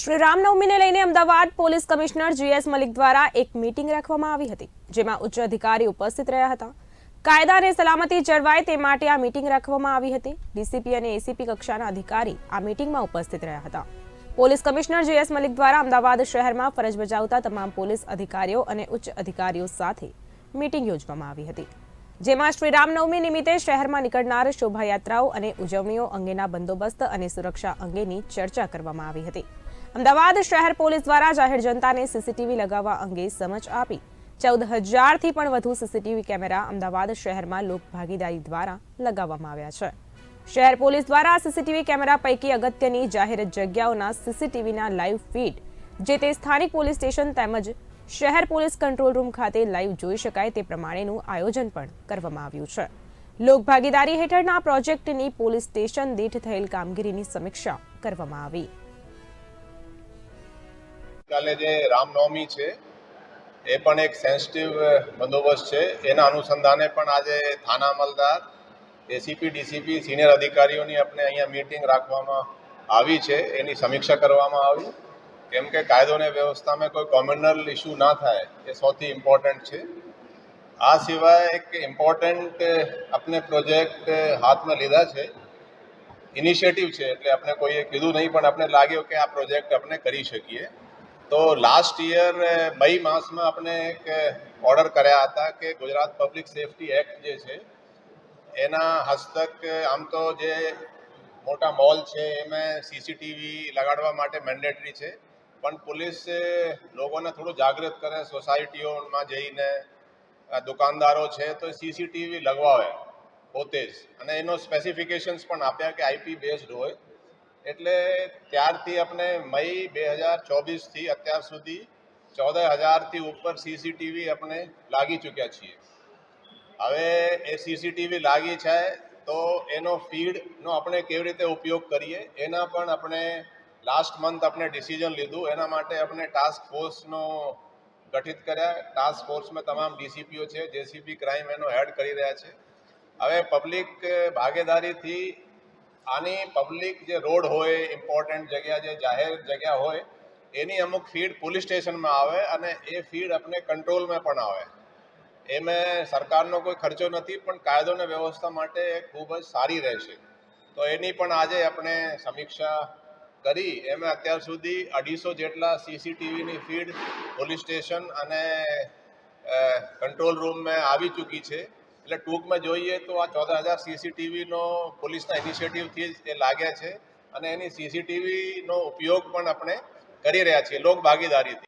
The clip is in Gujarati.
શ્રી રામનવમીને લઈને Ahmedabad police commissioner GS Malik દ્વારા એક મીટિંગ રાખવામાં આવી હતી, જેમાં ઉચ્ચ અધિકારી ઉપસ્થિત રહ્યા હતા. કાયદા અને સલામતી જળવાય તે માટે આ મીટિંગ રાખવામાં આવી હતી. ડીસીપી અને એસીપી કક્ષાના અધિકારી આ મીટિંગમાં ઉપસ્થિત રહ્યા હતા. પોલીસ કમિશનર જીએસ મલિક દ્વારા અમદાવાદ શહેરમાં ફરજ બજાવતા તમામ પોલીસ અધિકારીઓ અને ઉચ્ચ અધિકારીઓ સાથે મીટિંગ યોજવામાં આવી હતી. જેમાં શ્રી રામનવમી નિમિત્તે શહેરમાં નીકળનાર શોભાયાત્રાઓ અને ઉજવણીઓ અંગેના બંદોબસ્ત અને સુરક્ષા અંગેની ચર્ચા કરવામાં આવી હતી. અમદાવાદ શહેર પોલીસ દ્વારા જાહેર જનતાને સીસીટીવી લગાવવા અંગે સમજ આપી. ચૌદ હજારથી પણ વધુ સીસીટીવી કેમેરા અમદાવાદ શહેરમાં લોકભાગીદારી દ્વારા લગાવવામાં આવ્યા છે. શહેર પોલીસ દ્વારા સીસીટીવી કેમેરા પૈકી અગત્યની જાહેર જગ્યાઓના સીસીટીવીના લાઈવ ફીડ જે તે સ્થાનિક પોલીસ સ્ટેશન તેમજ શહેર પોલીસ કંટ્રોલ રૂમ ખાતે લાઈવ જોઈ શકાય તે પ્રમાણેનું આયોજન પણ કરવામાં આવ્યું છે. લોકભાગીદારી હેઠળના પ્રોજેક્ટની પોલીસ સ્ટેશન દીઠ થયેલ કામગીરીની સમીક્ષા કરવામાં આવી. કાલે જે રામનવમી છે, એ પણ એક સેન્સિટિવ બંદોબસ્ત છે. એના અનુસંધાને પણ આજે થાના અમલદાર એસીપી ડીસીપી સિનિયર અધિકારીઓની આપણે અહીંયા મીટિંગ રાખવામાં આવી છે. એની સમીક્ષા કરવામાં આવી. કેમ કે કાયદો અને વ્યવસ્થામાં કોઈ કોમ્યુનલ ઇસ્યુ ના થાય, એ સૌથી ઇમ્પોર્ટન્ટ છે. આ સિવાય એક ઇમ્પોર્ટન્ટ આપણે પ્રોજેક્ટ હાથમાં લીધા છે. ઇનિશિયેટિવ છે, એટલે આપણે કોઈએ કીધું નહીં, પણ આપણે લાગ્યું કે આ પ્રોજેક્ટ આપણે કરી શકીએ. તો લાસ્ટ યર મઈ માસમાં આપણે એક ઓર્ડર કર્યા હતા કે ગુજરાત પબ્લિક સેફટી એક્ટ જે છે, એના હસ્તક, આમ તો જે મોટા મોલ છે, એમાં સીસીટીવી લગાડવા માટે મેન્ડેટરી છે. પણ પોલીસ લોકોને થોડું જાગૃત કરે સોસાયટીઓમાં જઈને દુકાનદારો છે, તો સીસીટીવી લગવાવે પોતે જ. અને એનો સ્પેસિફિકેશન્સ પણ આપ્યા કે આઈપી બેઝડ હોય. એટલે ત્યારથી આપણે મઈ બે હજાર ચોવીસથી અત્યાર સુધી ચૌદ હજારથી ઉપર સીસીટીવી આપણે લાગી ચૂક્યા છીએ. હવે એ સીસીટીવી લાગી છે તો એનો ફીડનો આપણે કેવી રીતે ઉપયોગ કરીએ, એના પણ આપણે લાસ્ટ મંથ આપણે ડિસિઝન લીધું. એના માટે આપણે ટાસ્ક ફોર્સનો ગઠિત કર્યા. ટાસ્ક ફોર્સમાં તમામ ડીસીપીઓ છે જેસીપી ક્રાઇમ એનો હેડ કરી રહ્યા છે. હવે પબ્લિક ભાગીદારીથી આની પબ્લિક જે રોડ હોય ઇમ્પોર્ટન્ટ જગ્યા જે જાહેર જગ્યા હોય, એની અમુક ફીડ પોલીસ સ્ટેશનમાં આવે અને એ ફીડ આપણે કંટ્રોલમાં પણ આવે. એમાં સરકારનો કોઈ ખર્ચો નથી, પણ કાયદો અને વ્યવસ્થા માટે ખૂબ જ સારી રહેશે. તો એની પણ આજે આપણે સમીક્ષા કરી. એમાં અત્યાર સુધી અઢીસો જેટલા સીસીટીવીની ફીડ પોલીસ સ્ટેશન અને કંટ્રોલ રૂમમાં આવી ચૂકી છે. એટલે ટૂંકમાં જોઈએ તો આ ચૌદ હજાર સીસીટીવીનો પોલીસના ઇનિશિયેટિવથી જ એ લાગ્યા છે અને એની સીસીટીવીનો ઉપયોગ પણ આપણે કરી રહ્યા છીએ. લોક ભાગીદારીથી